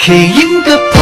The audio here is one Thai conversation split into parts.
king the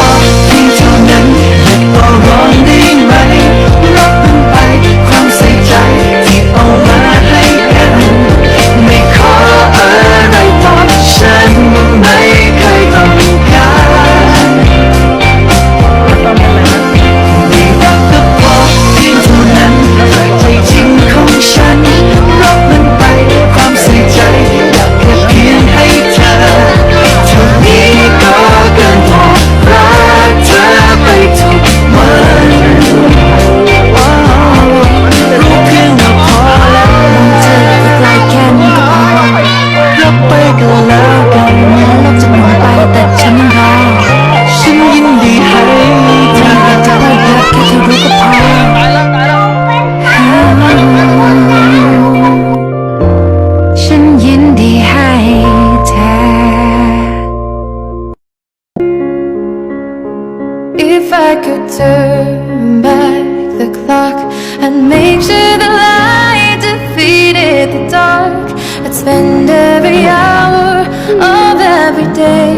could turn back the clock and make sure the light defeated the dark. I'd spend every hour of every day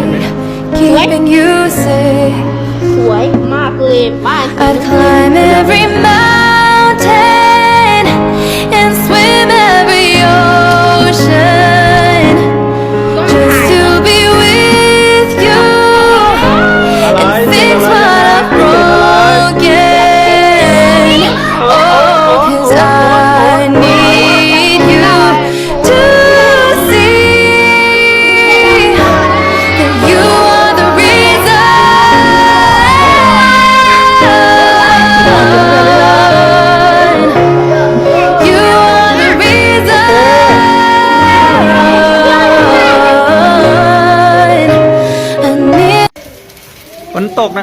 keeping you safe. I'd climb every mountain.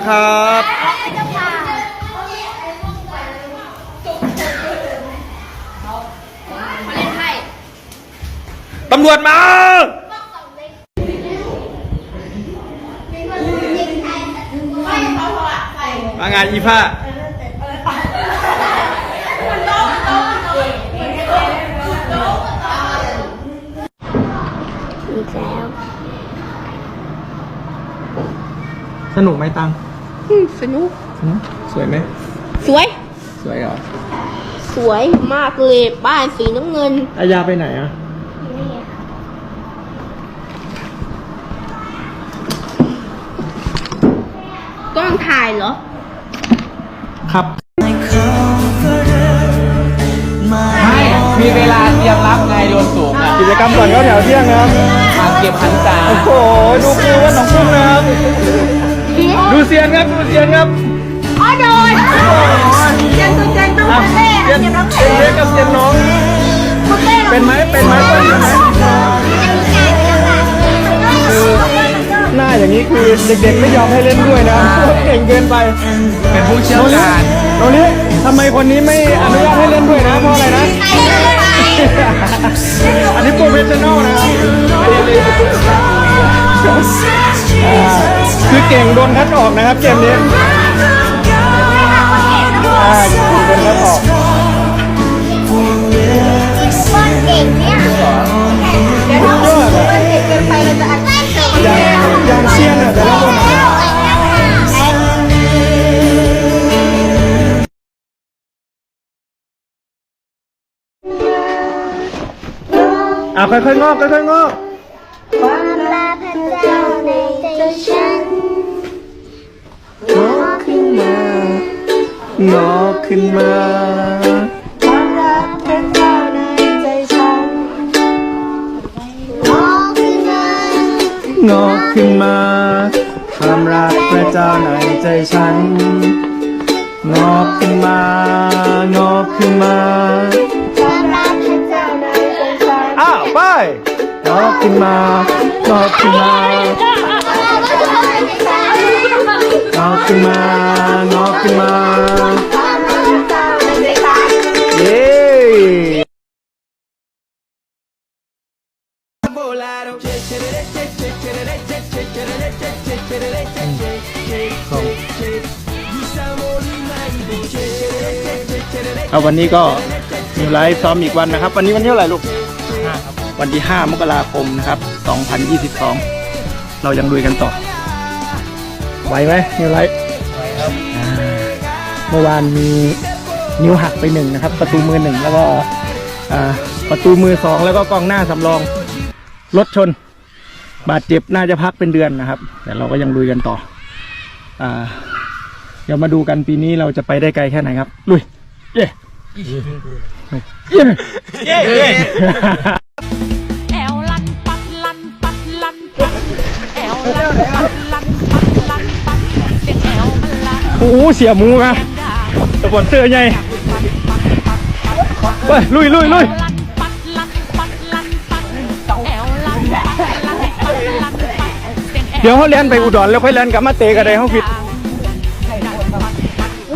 นตกนะครับ ตำรวจมามางานอีผ้าอีกแล้ว สนุกไหมตัง สนุกหืมสวยไหม สวย สวยเหรอ สวยมากเลยบ้านสีน้ำเงิน อายาไปไหนอะกล้องถ่ายเหรอ ครับไม่มีเวลาเตรียมรับไงโดนสูงอะกิจกรรมก่อนเข้าแถวเที่ยงนะครับมาเก็บหันษาโอ้โห ดูปูว่าน้องกุ้งนะครับ ดูเซียนครับดูเซียนครับอ๋อโดนเจนตัวเจนตัวอะเต้เซียนเซียนเล็กกับเซียนน้อง เป็นไหมเป็นไหมเป็นไหมคือหน้าอย่างนี้คือเด็กๆไม่ยอมให้เล่นด้วยนะเก่งเกินไป เป็นผู้เชี่ยวชาญโนนี้ทำไมคนนี้ไม่อนุญาตให้เล่นด้วยนะเพราะอะไรนะ อันนี้โปรเฟชชั่นอลนะครับอ่า คือเก่งโดนคัดออกนะครับเกมนี้อ่าโดนคัดออกเก่งเนี่ยเดี๋ยวถ้าเกิดเก่งเกินไปเราจะอัดคลิปเจออย่างอย่างเซียนอะแต่ละคนอะอ่าค่อยๆงอกค่อยๆงอก ฉันงอกขึ้นมางอกขึ้นมาความรักพระเจ้าในใจฉันมองขึ้นมางอกขึ้นมาความรักพระเจ้าในใจฉันงอกขึ้นมางอกขึ้นมาความรักพระเจ้าในใจฉันอ้าวไปงอกขึ้นมางอกขึ้นมา งอกขึ้นมางอกขึ้นมาเย้เอาวันนี้ก็มีไลฟ์ซ้อมอีกวันนะครับ วันนี้วันที่เท่าไหร่ลูกวันที่ 5 มกราคมนะครับ 2022 เรายังลุยกันต่อ ไหวไหมนิวไลท์อ่าเมื่อวานมีนิ้วหักไปหนึ่งนะครับ ประตูมือหนึ่งแล้วก็อ่าประตูมือสองแล้วก็กองหน้าสำรองรถชน บาดเจ็บน่าจะพักเป็นเดือนนะครับ แต่เราก็ยังลุยกันต่ออ่าเดี๋ยวมาดูกันปีนี้เราจะไปได้ไกลแค่ไหนครับ ลุย เย้เย้เย้เย้แอวลันปัดลันปัดลันปัดแอวลันปัดลันปัด อ้โหเสียหมูครับด่าสปอนเซอร์ใหญ่ไปลุยลุยลุยลันปัดลันปัดลันปัดแอวลันปัดลันปัดลันปัดเสียงแอวเดี๋ยวเขาเล่นไปอุดรแล้วค่อยเล่นกลับมาเตะกันเลยเขาผิด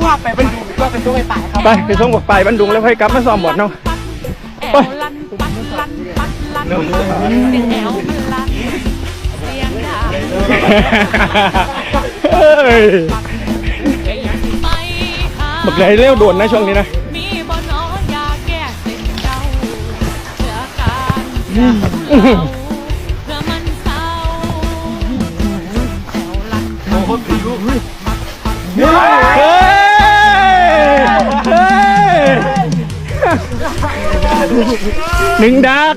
ว่าไปเป็นดูว่าเป็นตัวไปป่ายครับไปไปส่งกับไปบันดุงแล้วค่อยกลับมาซ้อมบอลเนาะแอวลันปัดลันปัดลันปัดเสีย บักไหนเร็วโดนนะช่วงนี้นะมีบ่นอยาแก้เส้นเจ้าเพื่อการจะเอาเพื่อมันเศร้าแถวลันเฮ้ยเฮ้ยหนึ่งดัก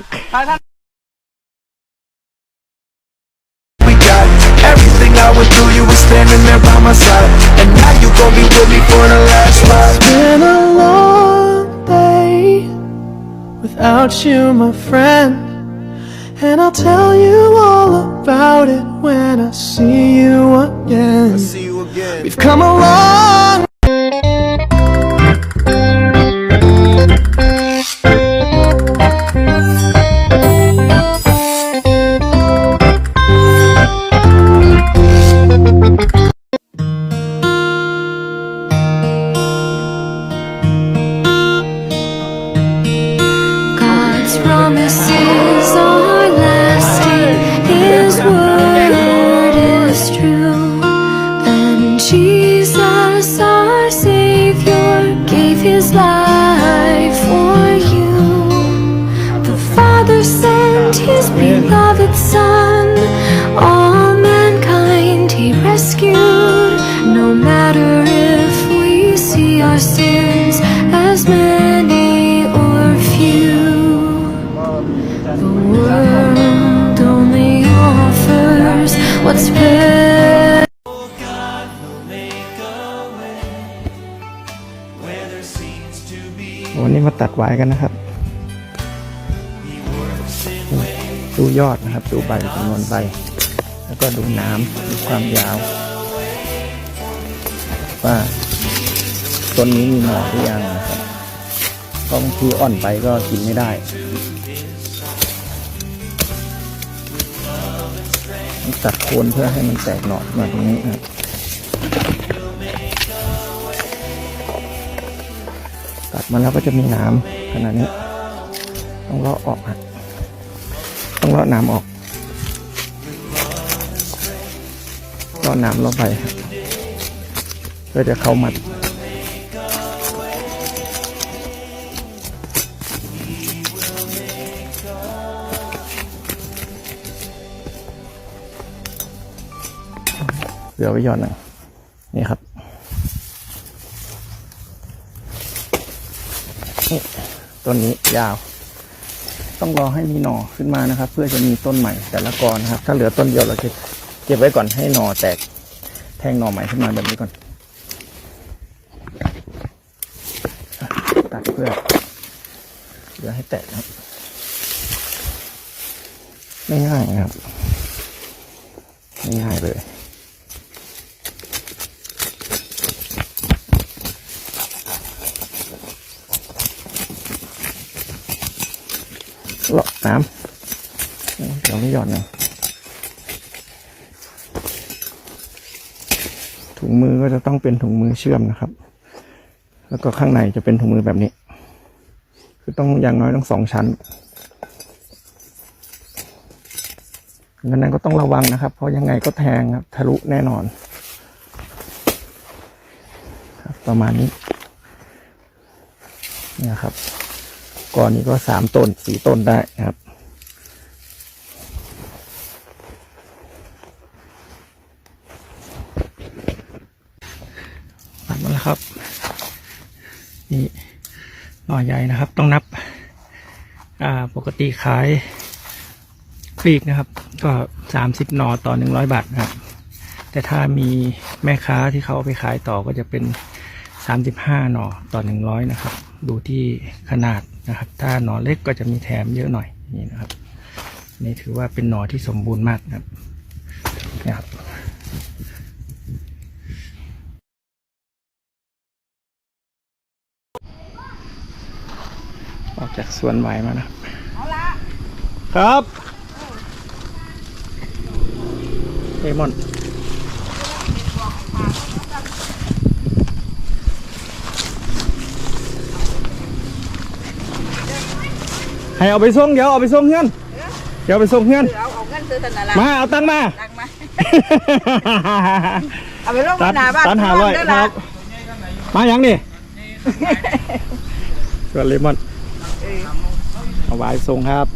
I went through, you were standing there by my side And now you gon' be with me for the last ride It's been a long day without you, my friend. And I'll tell you all about it when I see you again. See you again We've come a long ตัดไว้กันนะครับ ดูยอดนะครับ ดูใบจำนวนใบ แล้วก็ดูน้ำดูความยาว ว่าต้นนี้มีหน่อหรือยังนะครับเพราะบางทีอ่อนไปก็กินไม่ได้ตัดโคนเพื่อให้มันแตกหน่อขึ้นมาตรงนี้นะครับ ตัดมาแล้วก็จะมีน้ำขนาดนี้ ต้องเลาะออกฮะต้องเลาะน้ำออกเลาะน้ำลาะใบครับเพื่อจะเข้ามัดเหลือไว้หย่อนหนึ่งนี่ครับ ต้นนี้ยาว ต้องรอให้มีหน่อขึ้นมานะครับ เพื่อจะมีต้นใหม่แต่ละกอนะครับ ถ้าเหลือต้นเดียวเราจะเก็บไว้ก่อนให้หน่อแตกแทงหน่อใหม่ขึ้นมาแบบนี้ก่อน ตัดเพื่อเหลือให้แตกนะครับไม่ง่ายนะครับไม่ง่ายเลย เลาะน้ำเดี๋ยวไม่หย่อนนะถุงมือก็จะต้องเป็นถุงมือเชื่อมนะครับ แล้วก็ข้างในจะเป็นถุงมือแบบนี้ คือต้องอย่างน้อยต้องสองชั้นดังนั้นก็ต้องระวังนะครับ เพราะยังไงก็แทงครับทะลุแน่นอน ครับประมาณนี้ เนี่ยครับ ก่อนนี้ก็สามต้นสี่ต้นได้นะครับนะครับ นี่หน่อใหญ่นะครับ ต้องนับ อ่า ปกติขายปลีกนะครับ ก็สามสิบหน่อต่อหนึ่งร้อยบาทนะครับ แต่ถ้ามีแม่ค้าที่เขาเอาไปขายต่อก็จะเป็นสามสิบห้าหน่อต่อหนึ่งร้อยนะครับ ดูที่ขนาด นะครับ ถ้าหน่อเล็กก็จะมีแถมเยอะหน่อยนี่นะครับ นี่ถือว่าเป็นหน่อที่สมบูรณ์มากนะครับนะครับออกจากสวนไหวมานะครับครับเลมอน ให้เอาไปส่งเดี๋ยวเอาไปส่งเงินเดี๋ยวเอาไปส่งเงินเอาเอาเงินซื้อธนามาเอาตังค์มา ตังมา เอาไปลงตัดหน้าบ้านตัดหาร้อยเด้คล่ะรับมาอย่างนี่ส่วนเลมอนเอาไว้ส่งครับ